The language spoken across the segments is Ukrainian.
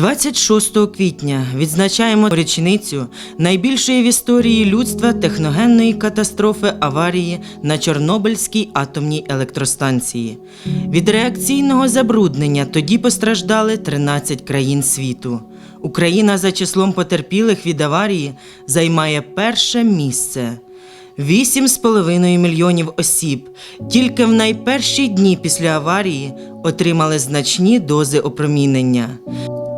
26 квітня відзначаємо річницю найбільшої в історії людства техногенної катастрофи аварії на Чорнобильській атомній електростанції. Від реакційного забруднення тоді постраждали 13 країн світу. Україна за числом потерпілих від аварії займає перше місце. 8,5 мільйонів осіб тільки в найперші дні після аварії отримали значні дози опромінення.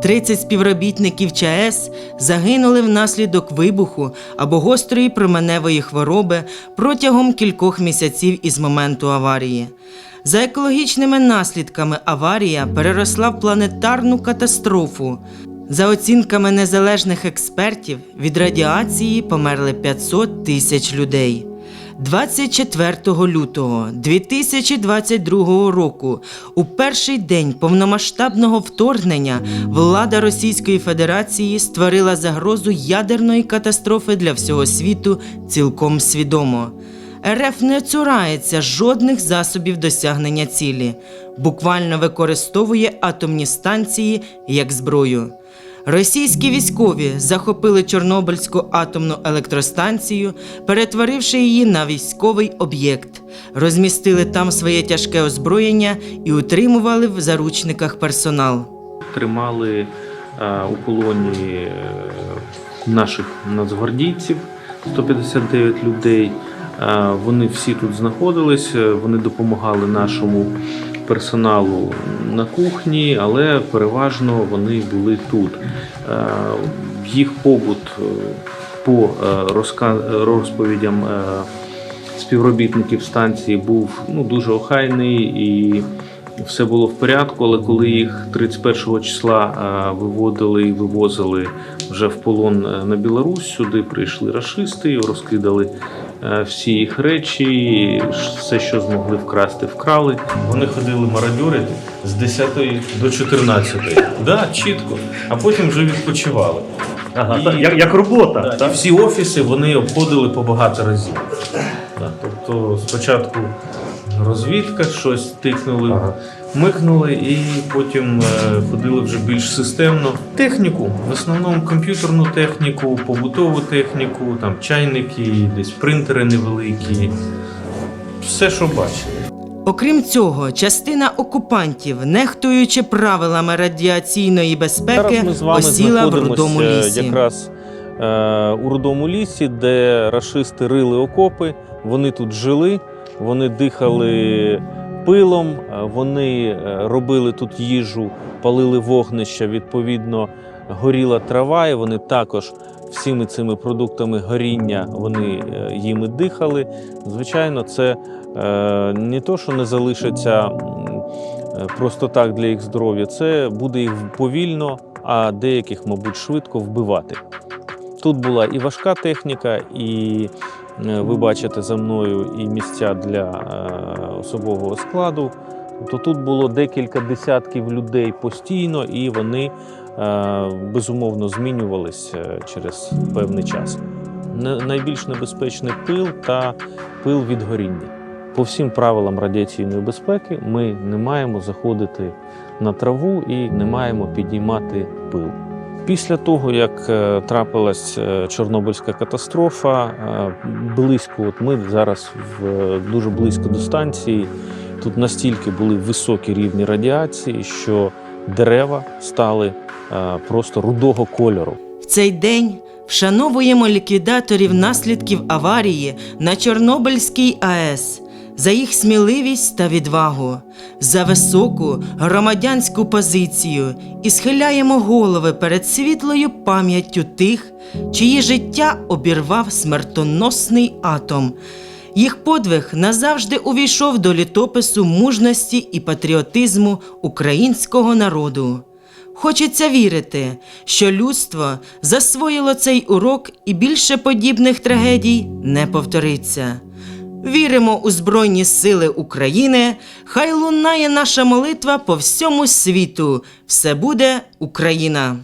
30 співробітників ЧАЕС загинули внаслідок вибуху або гострої променевої хвороби протягом кількох місяців із моменту аварії. За екологічними наслідками аварія переросла в планетарну катастрофу. За оцінками незалежних експертів, від радіації померли 500 тисяч людей. 24 лютого 2022 року, у перший день повномасштабного вторгнення, влада Російської Федерації створила загрозу ядерної катастрофи для всього світу цілком свідомо. РФ не цурається жодних засобів досягнення цілі, буквально використовує атомні станції як зброю. Російські військові захопили Чорнобильську атомну електростанцію, перетворивши її на військовий об'єкт, розмістили там своє тяжке озброєння і утримували в заручниках персонал. тримали е, у полоні е, наших нацгвардійців 159 людей. Е, Вони всі тут знаходились, вони допомагали нашому персоналу на кухні, але переважно вони були тут. Е, Їх побут е, по е, розповідям співробітників станції був ну, дуже охайний і все було в порядку. Але коли їх 31 числа виводили і вивозили вже в полон на Білорусь, сюди прийшли рашисти, розкидали всі їх речі, і все, що змогли вкрасти, вкрали. Вони ходили мародюрити з 10 до 14. Да, чітко. А потім вже відпочивали. Ага, І- та, як, як робота. Да, так? і всі офіси вони обходили по багато разів. Да, тобто спочатку розвідка, щось тикнули, Ага. микнули, і потім е, ходили вже більш системно. Техніку, в основному комп'ютерну техніку, побутову техніку, там чайники, десь принтери невеликі. Все, що бачили. Окрім цього, частина окупантів, нехтуючи правилами радіаційної безпеки, Зараз ми з вами осіла в рудому лісі. якраз е, у рудому лісі, де рашисти рили окопи. Вони тут жили, вони дихали пилом, е, вони е, робили тут їжу, палили вогнища. Відповідно, горіла трава, і вони також всіми цими продуктами горіння вони е, їми дихали. Звичайно, це не то, що не залишиться просто так для їх здоров'я, це буде їх повільно, а деяких, мабуть, швидко вбивати. Тут була і важка техніка, і ви бачите за мною і місця для е, особового складу. Тобто тут було декілька десятків людей постійно, і вони е, безумовно змінювались е, через певний час. Найбільш небезпечний пил та пил від горіння. По всім правилам радіаційної безпеки ми не маємо заходити на траву і не маємо підіймати пил. Після того, як е, трапилась е, Чорнобильська катастрофа, е, близько, от ми зараз в, дуже близько до станції, тут настільки були високі рівні радіації, що дерева стали просто рудого кольору. В цей день вшановуємо ліквідаторів наслідків аварії на Чорнобильській АЕС за їх сміливість та відвагу, за високу громадянську позицію і схиляємо голови перед світлою пам'яттю тих, чиї життя обірвав смертоносний атом. Їх подвиг назавжди увійшов до літопису мужності і патріотизму українського народу. Хочеться вірити, що людство засвоїло цей урок і більше подібних трагедій не повториться. Віримо у Збройні Сили України, хай лунає наша молитва по всьому світу. Все буде Україна!